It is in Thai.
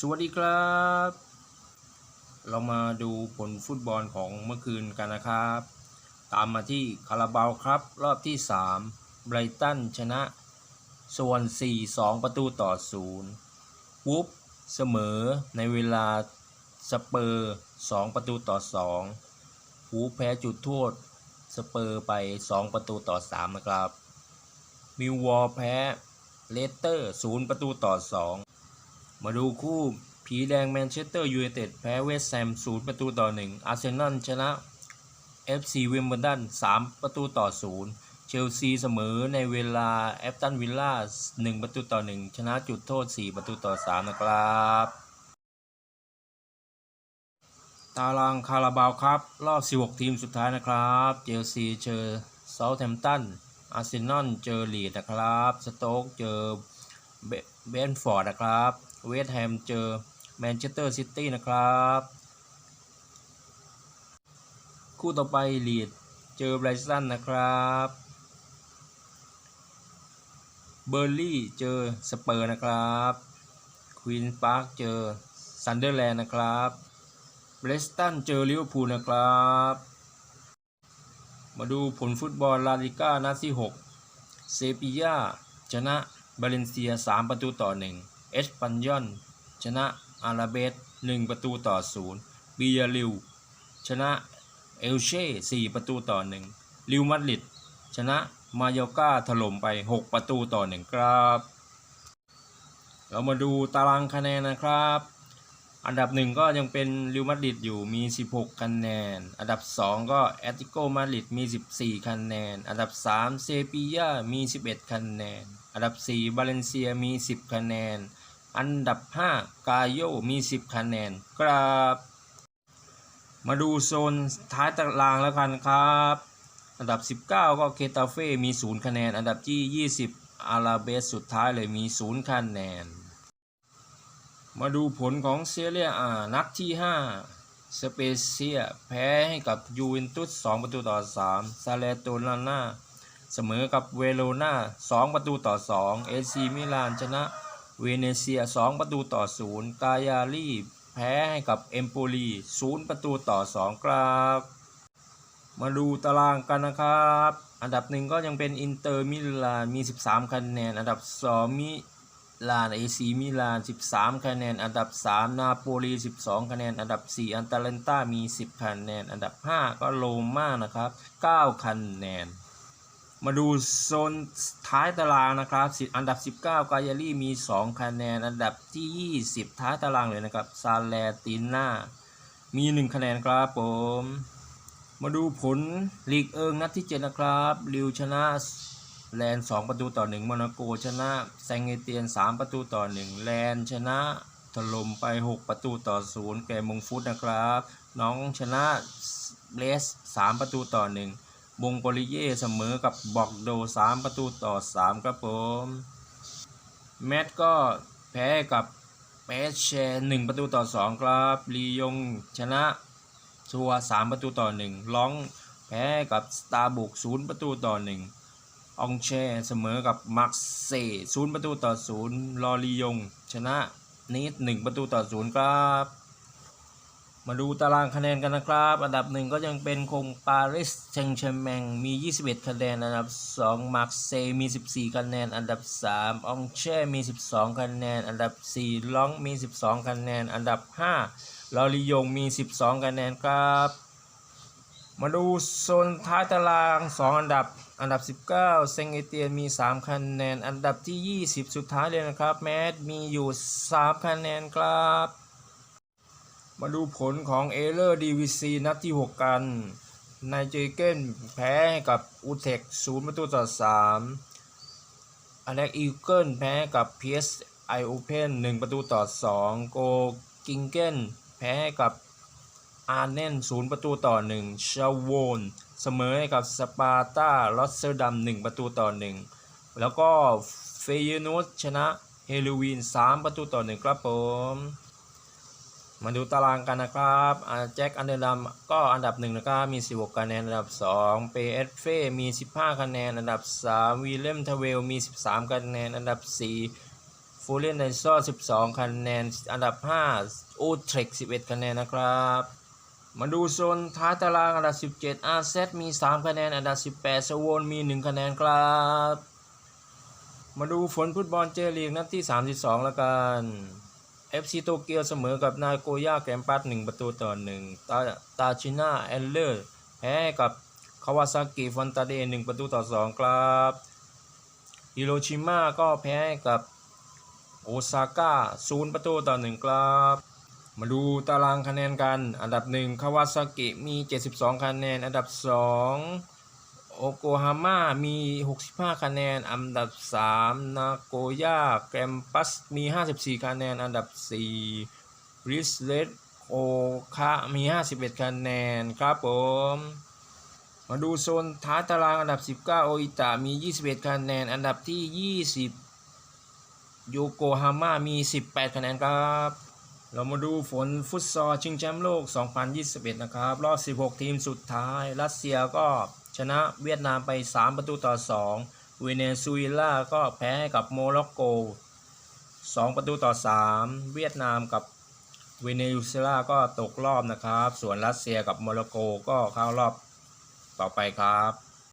สวัสดีครับ เรามาดูผลฟุตบอลของเมื่อคืนกันนะครับ ตามมาที่คาราบาวครับ รอบที่3ไบรตันชนะส่วน 4 2 ประตูต่อ 0วูฟเสมอในเวลาสเปอร์ 2 ประตูต่อ 2 วูแพ้จุดโทษสเปอร์ไป 2 ประตูต่อ 3 นะครับ มิววอลแพ้เลสเตอร์ 0 ประตูต่อ 2 มาดูคู่ผีแดงแมนเชสเตอร์ยูไนเต็ดแพ้เวสต์แฮม0ประตูต่อ1อาร์เซนอลชนะ FC เวมเบลดัน3ประตูต่อ0เชลซีเสมอในเวลาแอฟตันวิลล่า1ประตูต่อ1ชนะจุดโทษ4ประตูต่อ3นะครับ ตารางคาราบาวครับ รอบ 16 ทีมสุดท้ายนะครับเชลซีเจอเซาท์แฮมป์ตันอาร์เซนอลเจอลีดนะครับ สโต๊กเจอ เบนฟอร์ดนะครับ เวสต์แฮมเจอแมนเชสเตอร์ซิตี้นะครับ คู่ต่อไปลีดเจอไบรตันนะครับเบอร์ลี่เจอสเปอร์นะครับควีนพาร์คเจอซันเดอร์แลนด์นะครับเบรสตันเจอลิเวอร์พูลนะครับ มาดูผลฟุตบอลลาลิก้านัดที่ 6 เซปียาชนะ บาเลนเซีย 3 ประตูต่อ 1 เอสปันยอน ชนะอาราเบส1ประตูต่อ 0 บียาลิว ชนะเอลเช่ 4 ประตูต่อ 1 ลิวมาดริด ชนะมายกาถล่มไป 6 ประตูต่อ 1 ครับ เรามาดูตารางคะแนนนะครับ อันดับหนึ่งก็ยังเป็นริวมาดริดอยู่มี 16 คะแนน อันดับ 2 ก็แอตติโกมาดริดมี 14 คะแนน อันดับ 3 เซปียามี 11 คะแนน อันดับ 4 บาเลนเซียมี 10 คะแนน อันดับ 5 กาโยมี 10 คะแนนครับมาดูโซนท้ายตารางแล้วกันครับ อันดับ 19 ก็เคตาเฟ่มี 0 คะแนน อันดับที่ 20 อาราเบสสุดท้ายเลยมี 0 คะแนน มาดูผลของเซเรียอานัดที่ 5 สเปเซีย แพ้ให้กับยูเวนตุส 2 ประตูต่อ 3 ซาเลโตนาน่า เสมอกับเวโรนา2 ประตูต่อ 2 เอซีมิลานชนะเวเนเซีย 2 ประตูต่อ 0 กายาลีแพ้ให้กับเอมโปลี 0 ประตูต่อ 2 ครับ มาดูตารางกันนะครับ อันดับหนึ่งก็ยังเป็นอินเตอร์มิลานมี 13 คะแนน อันดับ 2 มิ ลานเอซีมิลาน 13 คะแนน อันดับ 3 นาโปลี 12 คะแนน อันดับ 4 อันตาเลนตามี 10 คะแนน อันดับ 5 ก็โรม่านะครับ 9 คะแนน มาดูโซนท้ายตารางนะครับสิอันดับ 19 กายาลีมี 2 คะแนน อันดับที่ 20 ท้ายตารางเลยนะครับซาเลติน่า มี 1 คะแนนครับผม มาดูผลลีกเอิงนัดที่ 7 นะครับลิวชนะ แลน2ประตูต่อ1โมนาโกชนะแซงเอเตียน3ประตูต่อ1แลนชนะถล่มไป 6 ประตูต่อ0แกมงฟุตนะครับ น้องชนะเบส3ประตูต่อ1บงโปลิเย่เสมอกับบอกโด 3 ประตูต่อ 3 ครับผม แมตก็แพ้กับเปเช1ประตูต่อ 2 ครับลียงชนะชัวสามประตูต่อหนึ่งร้องแพ้กับสตาร์บุกศูนย์ประตูต่อหนึ่ง องแชเสมอกับมักเซ่ศูนย์ประตูต่อศูนย์ลอรียง ชนะนิดหนึ่งประตูต่อศูนย์ครับ มาดูตารางคะแนนกันนะครับ อันดับหนึ่งก็ยังเป็นคงปารีสแซงต์แชร์แมงมี 21 คะแนน อันดับ 2มาร์เซย์มี 14 คะแนน อันดับ 3 องเช่มี 12 คะแนน อันดับ 4 ล้องมี 12 คะแนน อันดับ 5 ลอริยงมี 12 คะแนนครับ มาดูโซนท้ายตาราง 2 อันดับ อันดับ 19 เซงเอเตียนมี 3 คะแนน อันดับที่ 20 สุดท้ายเลยนะครับ แมดมีอยู่ 3 คะแนนครับ มาดูผลของเอเลอร์ดีวีซีนัดที่ 6 กันไนเจเกนแพ้กับอูเทค0ประตูต่อ3อเล็กอีเกิลแพ้กับพีเอสไอโอเพน1ประตูต่อ 2 โกกิงเกนแพ้กับ อาร์เนน0ประตูต่อ1ชาโวนเสมอกับสปาร์ตาลอสเซอร์ดัม1ประตูต่อ1แล้วก็เฟยนูสชนะเฮลูวีน3ประตูต่อ1ครับผม มาดูตารางกันนะครับแจ็คอันเดอร์ดัมก็อันดับ1นะครับมี 16 คะแนนอันดับ2เปเอสเฟมี 15 คะแนนอันดับ 3 วีเลมทเวลมี 13 คะแนนอันดับ 4 ฟูเรียนไนซอ12 คะแนนอันดับ 5 อูเทรก11 คะแนนนะครับ มาดูโซนท้ายตารางอันดับ 17 อาเซมี 3 คะแนน อันดับ 18สโวนมี 1 คะแนนครับ มาดูฝนฟุตบอลเจลีกนัดที่ 32 แล้วกัน FC โตเกียวเสมอกับนาโกย่าแกมปัส1ประตูต่อ1ตาตาชิน่าแอนเลอร์แพ้กับคาวาซากิฟอนตาเด1ประตูต่อ 2 ครับฮิโรชิมาก็แพ้กับโอซาก้า0ประตูต่อ 1 ครับ มาดูตารางคะแนนกัน อันดับ1คาวาซากิมี 72 คะแนน อันดับ 2 โอโกฮาม่ามี 65 คะแนน อันดับ 3 นาโกย่าแกรมปัสมี 54 คะแนน อันดับ 4 ริสเลตโอคะมี 51 คะแนนครับผม มาดูโซนท้ายตารางอันดับ 19 โออิตะมี 21 คะแนน อันดับที่ 20 โยโกฮาม่ามี 18 คะแนนครับ เรามาดูฝนฟุตซอลชิงแชมป์โลก 2021 นะครับ รอบ 16 ทีมสุดท้าย รัสเซียก็ชนะเวียดนามไป 3 ประตูต่อ 2 เวเนซุเอลาก็แพ้ให้กับโมร็อกโก 2 ประตูต่อ 3 เวียดนามกับเวเนซุเอลาก็ตกรอบนะครับ ส่วนรัสเซียกับโมร็อกโกก็เข้ารอบต่อไปครับ